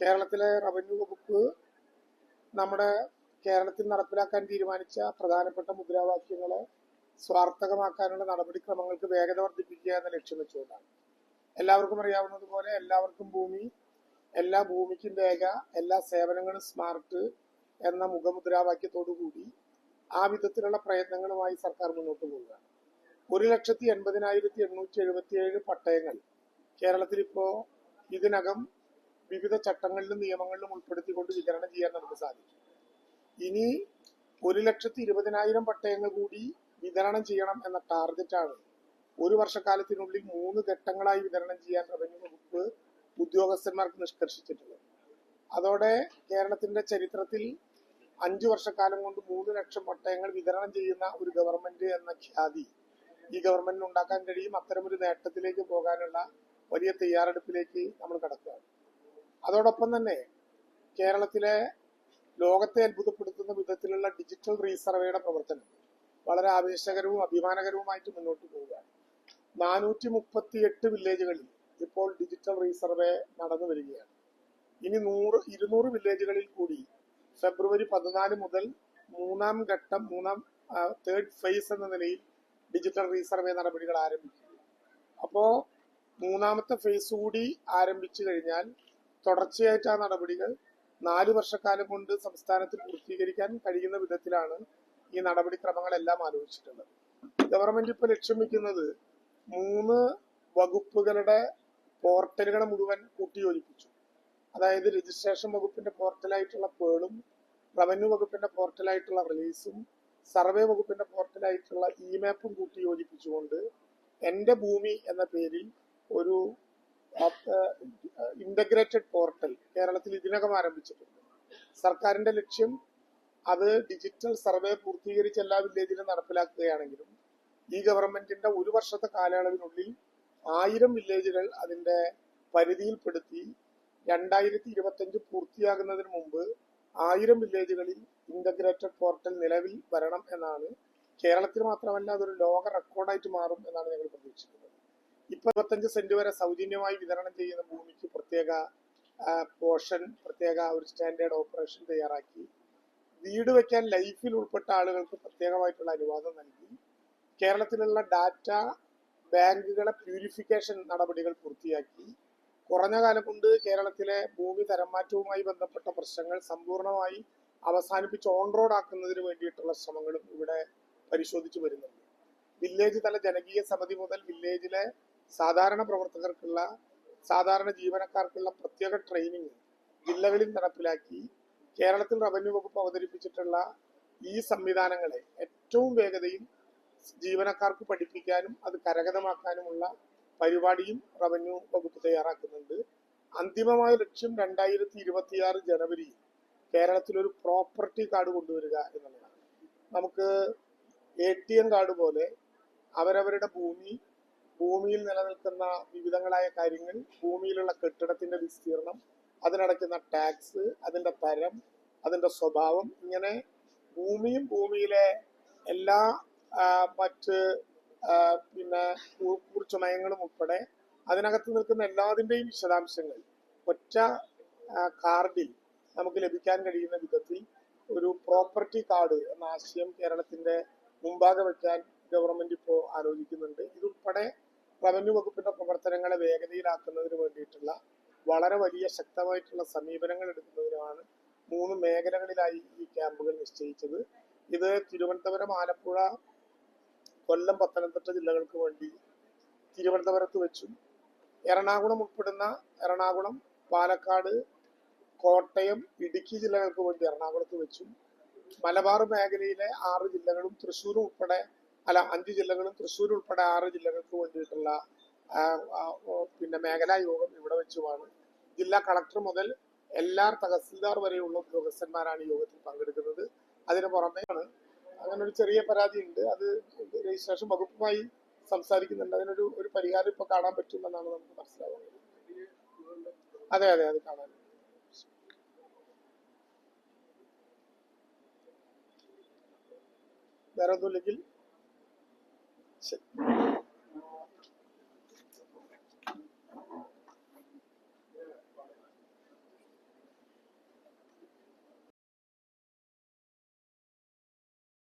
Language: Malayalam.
കേരളത്തിലെ റവന്യൂ വകുപ്പ് നമ്മുടെ കേരളത്തിൽ നടപ്പിലാക്കാൻ തീരുമാനിച്ച പ്രധാനപ്പെട്ട മുദ്രാവാക്യങ്ങളെ സ്വാർത്ഥകമാക്കാനുള്ള നടപടിക്രമങ്ങൾക്ക് വേഗത വർദ്ധിപ്പിക്കുക എന്ന ലക്ഷ്യം വെച്ചുകൊണ്ടാണ്. എല്ലാവർക്കും അറിയാവുന്നതുപോലെ എല്ലാവർക്കും ഭൂമി എല്ലാ ഭൂമിക്കും വേഗ എല്ലാ സേവനങ്ങളും സ്മാർട്ട് എന്ന മുഖമുദ്രാവാക്യത്തോടു കൂടി ആ വിധത്തിലുള്ള പ്രയത്നങ്ങളുമായി സർക്കാർ മുന്നോട്ട് പോവുകയാണ്. ഒരു ലക്ഷത്തി എൺപതിനായിരത്തി എണ്ണൂറ്റി എഴുപത്തി ഏഴ് പട്ടയങ്ങൾ കേരളത്തിൽ ഇപ്പോ ഇതിനകം വിവിധ ചട്ടങ്ങളിലും നിയമങ്ങളിലും ഉൾപ്പെടുത്തിക്കൊണ്ട് വിതരണം ചെയ്യാൻ നമുക്ക് സാധിക്കും. ഇനി ഒരു ലക്ഷത്തി ഇരുപതിനായിരം പട്ടയങ്ങൾ കൂടി വിതരണം ചെയ്യണം എന്ന ടാർഗറ്റാണ് ഒരു വർഷക്കാലത്തിനുള്ളിൽ മൂന്ന് ഘട്ടങ്ങളായി വിതരണം ചെയ്യാൻ റവന്യൂ വകുപ്പ് ഉദ്യോഗസ്ഥന്മാർക്ക് നിഷ്കർഷിച്ചിട്ടുള്ളത്. അതോടെ കേരളത്തിന്റെ ചരിത്രത്തിൽ അഞ്ചു വർഷക്കാലം കൊണ്ട് മൂന്ന് ലക്ഷം പട്ടയങ്ങൾ വിതരണം ചെയ്യുന്ന ഒരു ഗവൺമെന്റ് എന്ന ഖ്യാതി ഈ ഗവൺമെന്റിന് ഉണ്ടാക്കാൻ കഴിയും. അത്തരമൊരു നേട്ടത്തിലേക്ക് പോകാനുള്ള വലിയ തയ്യാറെടുപ്പിലേക്ക് നമ്മൾ കടക്കുകയാണ് അതോടൊപ്പം തന്നെ കേരളത്തിലെ ലോകത്തെ അത്ഭുതപ്പെടുത്തുന്ന വിധത്തിലുള്ള ഡിജിറ്റൽ റീസർവേയുടെ പ്രവർത്തനം വളരെ ആവേശകരവും അഭിമാനകരവുമായിട്ട് മുന്നോട്ട് പോവുകയാണ്. നാനൂറ്റി മുപ്പത്തി എട്ട് വില്ലേജുകളിൽ ഇപ്പോൾ ഡിജിറ്റൽ റീസർവേ നടന്നു വരികയാണ്. ഇനി നൂറ് ഇരുന്നൂറ് വില്ലേജുകളിൽ കൂടി ഫെബ്രുവരി പതിനാല് മുതൽ മൂന്നാം ഘട്ടം മൂന്നാം തേർഡ് ഫേസ് എന്ന നിലയിൽ ഡിജിറ്റൽ റീസർവേ നടപടികൾ ആരംഭിക്കും അപ്പോ മൂന്നാമത്തെ ഫേസ് കൂടി ആരംഭിച്ചു കഴിഞ്ഞാൽ തുടർച്ചയായിട്ട് ആ നടപടികൾ. നാല് വർഷക്കാലം കൊണ്ട് സംസ്ഥാനത്ത് പൂർത്തീകരിക്കാൻ കഴിയുന്ന വിധത്തിലാണ് ഈ നടപടിക്രമങ്ങളെല്ലാം ആലോചിച്ചിട്ടുള്ളത്. ഗവൺമെന്റ് ഇപ്പോൾ ലക്ഷ്യം വെക്കുന്നത് മൂന്ന് വകുപ്പുകളുടെ പോർട്ടലുകളെ മുഴുവൻ കൂട്ടിയോജിപ്പിച്ചു. അതായത് രജിസ്ട്രേഷൻ വകുപ്പിന്റെ പോർട്ടലായിട്ടുള്ള പേളും റവന്യൂ വകുപ്പിന്റെ പോർട്ടലായിട്ടുള്ള റിലീസും സർവേ വകുപ്പിന്റെ പോർട്ടലായിട്ടുള്ള ഇ മാപ്പും കൂട്ടി യോജിപ്പിച്ചുകൊണ്ട് എന്റെ ഭൂമി എന്ന പേരിൽ ഒരു ഇന്റഗ്രേറ്റഡ് പോർട്ടൽ കേരളത്തിൽ ഇതിനകം ആരംഭിച്ചിട്ടുണ്ട്. സർക്കാരിന്റെ ലക്ഷ്യം അത് ഡിജിറ്റൽ സർവേ പൂർത്തീകരിച്ച എല്ലാ വില്ലേജിലും നടപ്പിലാക്കുകയാണെങ്കിലും ഈ ഗവൺമെന്റിന്റെ ഒരു വർഷത്തെ കാലയളവിനുള്ളിൽ ആയിരം വില്ലേജുകൾ അതിന്റെ പരിധിയിൽപ്പെടുത്തി രണ്ടായിരത്തി ഇരുപത്തി പൂർത്തിയാകുന്നതിന് മുമ്പ് ആയിരം വില്ലേജുകളിൽ ഇന്റഗ്രേറ്റഡ് പോർട്ടൽ നിലവിൽ വരണം എന്നാണ് കേരളത്തിൽ മാത്രമല്ല അതൊരു ലോക റെക്കോർഡായിട്ട് മാറും എന്നാണ് ഞങ്ങൾ പ്രതീക്ഷിക്കുന്നത്. ഇപ്പൊ ഇരുപത്തഞ്ച് സെന്റ് വരെ സൗജന്യമായി വിതരണം ചെയ്യുന്ന ഭൂമിക്ക് പ്രത്യേക പോർഷൻ പ്രത്യേക ഒരു സ്റ്റാൻഡേർഡ് ഓപ്പറേഷൻ തയ്യാറാക്കി. വീട് വെക്കാൻ ലൈഫിൽ ഉൾപ്പെട്ട ആളുകൾക്ക് പ്രത്യേകമായിട്ടുള്ള അനുവാദം നൽകി. കേരളത്തിലുള്ള ഡാറ്റ ബാങ്കുകളെ പ്യൂരിഫിക്കേഷൻ നടപടികൾ പൂർത്തിയാക്കി. കുറഞ്ഞ കാലം കൊണ്ട് കേരളത്തിലെ ഭൂമി തരംമാറ്റവുമായി ബന്ധപ്പെട്ട പ്രശ്നങ്ങൾ സമ്പൂർണമായി അവസാനിപ്പിച്ച് ഓൺ റോഡ് ആക്കുന്നതിന് വേണ്ടിയിട്ടുള്ള ശ്രമങ്ങളും ഇവിടെ പരിശോധിച്ചു വരുന്നുണ്ട്. വില്ലേജ് തല ജനകീയ സമിതി മുതൽ വില്ലേജിലെ സാധാരണ പ്രവർത്തകർക്കുള്ള സാധാരണ ജീവനക്കാർക്കുള്ള പ്രത്യേക ട്രെയിനിങ് ജില്ലകളിൽ നടപ്പിലാക്കി കേരളത്തിൽ റവന്യൂ വകുപ്പ് അവതരിപ്പിച്ചിട്ടുള്ള ഈ സംവിധാനങ്ങളെ ഏറ്റവും വേഗതയിൽ ജീവനക്കാർക്ക് പഠിപ്പിക്കാനും അത് കരഗതമാക്കാനുമുള്ള പരിപാടിയും റവന്യൂ വകുപ്പ് തയ്യാറാക്കുന്നുണ്ട്. അന്തിമമായ ലക്ഷ്യം രണ്ടായിരത്തി ഇരുപത്തിയാറ് ജനുവരിയിൽ കേരളത്തിൽ ഒരു പ്രോപ്പർട്ടി കാർഡ് കൊണ്ടുവരിക എന്നുള്ളതാണ്. നമുക്ക് എ ടി എം കാർഡ് പോലെ അവരവരുടെ ഭൂമി ഭൂമിയിൽ നിലനിൽക്കുന്ന വിവിധങ്ങളായ കാര്യങ്ങൾ ഭൂമിയിലുള്ള കെട്ടിടത്തിന്റെ വിസ്തീർണം അതിനടയ്ക്കുന്ന ടാക്സ് അതിന്റെ തരം അതിന്റെ സ്വഭാവം ഇങ്ങനെ ഭൂമിയും ഭൂമിയിലെ എല്ലാ മറ്റ് പിന്നെ നയങ്ങളും ഉൾപ്പെടെ അതിനകത്ത് നിൽക്കുന്ന എല്ലാതിന്റെയും വിശദാംശങ്ങൾ ഒറ്റ കാർഡിൽ നമുക്ക് ലഭിക്കാൻ കഴിയുന്ന വിധത്തിൽ ഒരു പ്രോപ്പർട്ടി കാർഡ് എന്ന ആശയം കേരളത്തിന്റെ മുമ്പാകെ വെക്കാൻ ഗവൺമെന്റ് ഇപ്പോൾ ആലോചിക്കുന്നുണ്ട്. ഇതുൾപ്പെടെ റവന്യൂ വകുപ്പിന്റെ പ്രവർത്തനങ്ങളെ വേഗതയിലാക്കുന്നതിന് വേണ്ടിയിട്ടുള്ള വളരെ വലിയ ശക്തമായിട്ടുള്ള സമീപനങ്ങൾ എടുക്കുന്നതിനാണ് മൂന്ന് മേഖലകളിലായി ഈ ക്യാമ്പുകൾ നിശ്ചയിച്ചത്. ഇത് തിരുവനന്തപുരം ആലപ്പുഴ കൊല്ലം പത്തനംതിട്ട ജില്ലകൾക്ക് വേണ്ടി തിരുവനന്തപുരത്ത് വെച്ചും. എറണാകുളം ഉൾപ്പെടുന്ന എറണാകുളം പാലക്കാട് കോട്ടയം ഇടുക്കി ജില്ലകൾക്ക് വേണ്ടി എറണാകുളത്ത് വെച്ചും. മലബാർ മേഖലയിലെ ആറ് ജില്ലകളും തൃശ്ശൂരും ഉൾപ്പെടെ അല്ല അഞ്ച് ജില്ലകളും തൃശ്ശൂർ ഉൾപ്പെടെ ആറ് ജില്ലകൾക്ക് വേണ്ടിയിട്ടുള്ള പിന്നെ മേഖലാ യോഗം ഇവിടെ വെച്ചുമാണ്. ജില്ലാ കളക്ടർ മുതൽ എല്ലാ തഹസിൽദാർ വരെയുള്ള ഉദ്യോഗസ്ഥന്മാരാണ് യോഗത്തിൽ പങ്കെടുക്കുന്നത്. അതിന് പുറമെയാണ് അങ്ങനെ ഒരു ചെറിയ പരാതി ഉണ്ട് അത് രജിസ്ട്രേഷൻ വകുപ്പുമായി സംസാരിക്കുന്നുണ്ട്. അതിനൊരു ഒരു പരിഹാരം ഇപ്പൊ കാണാൻ പറ്റുമെന്നാണ് നമുക്ക് മനസ്സിലാവുന്നത്. അതെ അതെ അത് കാണാൻ. വേറെ ഒന്നുമില്ലെങ്കിൽ Sit.